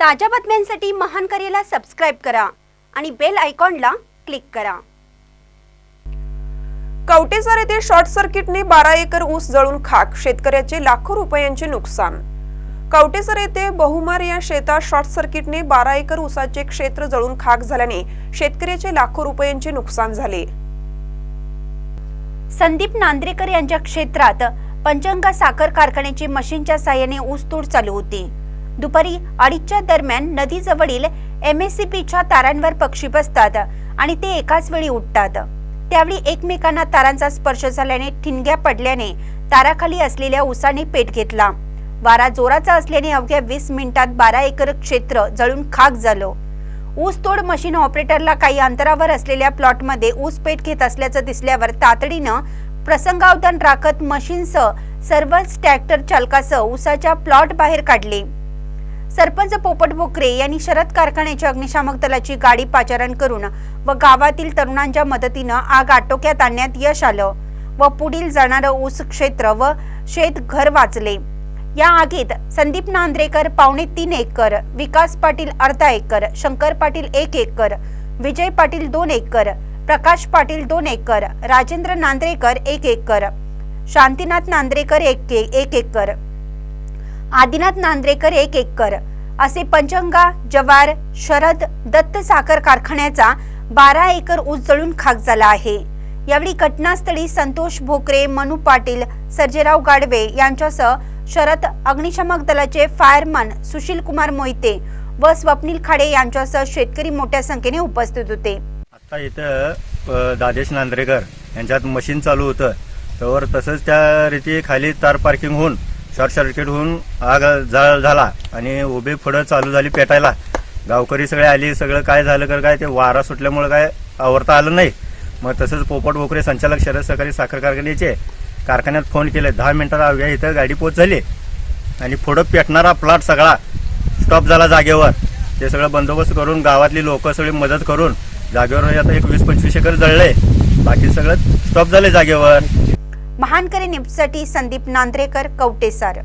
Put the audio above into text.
ताज्या बातम्यांसाठी महान करेला सबस्क्राईब करा आणि बेल आयकॉनला क्लिक करा. कवटेसर येथे शॉर्ट सर्किटने बारा एकर ऊस जळून खाक. शेतकऱ्याचे लाखो रुपयांचे नुकसान. कवटेसर येथे बहुमार या शेतात शॉर्ट सर्किटने बारा एकर ऊसाचे क्षेत्र जळून खाक झाल्याने शेतकऱ्याचे लाखो रुपयांचे नुकसान झाले. संदीप नांद्रेकर यांच्या क्षेत्रात पंचंगा साखर कारखान्याची मशीनच्या साहाय्याने ऊसतोड चालू होती. दुपारी अडीचच्या दरम्यान नदीजवळील एम एस सी पीच्या तारांवर पक्षी बसतात आणि ते एकाच वेळी उठतात त्यावेळी एकमेकांना तारांचा स्पर्श झाल्याने ठिणग्या पडल्याने ताराखाली असलेल्या ऊसाने पेट घेतला. वारा जोराचा असल्याने अवघ्या वीस मिनिटात बारा एकर क्षेत्र जळून खाक झालं. ऊस तोड मशीन ऑपरेटरला काही अंतरावर असलेल्या प्लॉटमध्ये ऊस पेट घेत असल्याचं दिसल्यावर तातडीनं प्रसंगावधान राखत मशीनसह सर्वच ट्रॅक्टर चालकासह ऊसाच्या प्लॉट बाहेर काढले. सरपंच पोपट बोकरे यांनी शरद कारखान्याच्या अग्निशामक दलाची गाडी पाचारण करून व गावातील तरुणांच्या मदतीनं आग आटोक्यात आणण्यात यश आलं व पुढील जाणारं ऊस क्षेत्र व शेत घर वाचले. या आगीत संदीप नांद्रेकर पावणे तीन एकर विकास पाटील अर्धा एकर शंकर पाटील एक एकर विजय पाटील दोन एकर प्रकाश पाटील दोन एकर राजेंद्र नांद्रेकर एक एकर शांतीनाथ नांद्रेकर एक एक एकर आदिनाथ नांद्रेकर एक एकर असे पंचंगा जवार शरद दत्त साखर कारखान्याचा बारा एकर ऊस जळून खाक झाला आहे. यावेळी घटनास्थळी संतोष भोकरे मनू पाटील सर्जेराव गाडवे यांच्यासह शरद अग्निशमक दलाचे फायरमन सुशील कुमार मोहिते व स्वप्नील खाडे यांच्यासह शेतकरी मोठ्या संख्येने उपस्थित होते. आता इथं दादेश नांद्रेकर यांच्यात मशीन चालू होतं. तर तसंच त्या रीती खाली तार पार्किंग होऊन शॉर्ट सर्किट होऊन आग जाळ झाला आणि उभे पुढं चालू झाली पेटायला. गावकरी सगळे आली सगळं काय झालं कर काय ते वारा सुटल्यामुळे काय आवरता आलं नाही. मग तसंच पोपट भोकरे संचालक शरद सहकारी साखर कारखान्याचे कारखान्यात फोन केले. दहा मिनिटात अवघ्या इथं गाडी पोच झाली आणि पुढं पेटणारा प्लॉट सगळा स्टॉप झाला जागेवर. ते सगळं बंदोबस्त करून गावातली लोक सगळी मदत करून जागेवर आता एक वीस पंचवीस एकर जळले बाकी सगळं स्टॉप झाले जागेवर. महानकरी न्यूजसाठी संदीप नांद्रेकर कवटेसार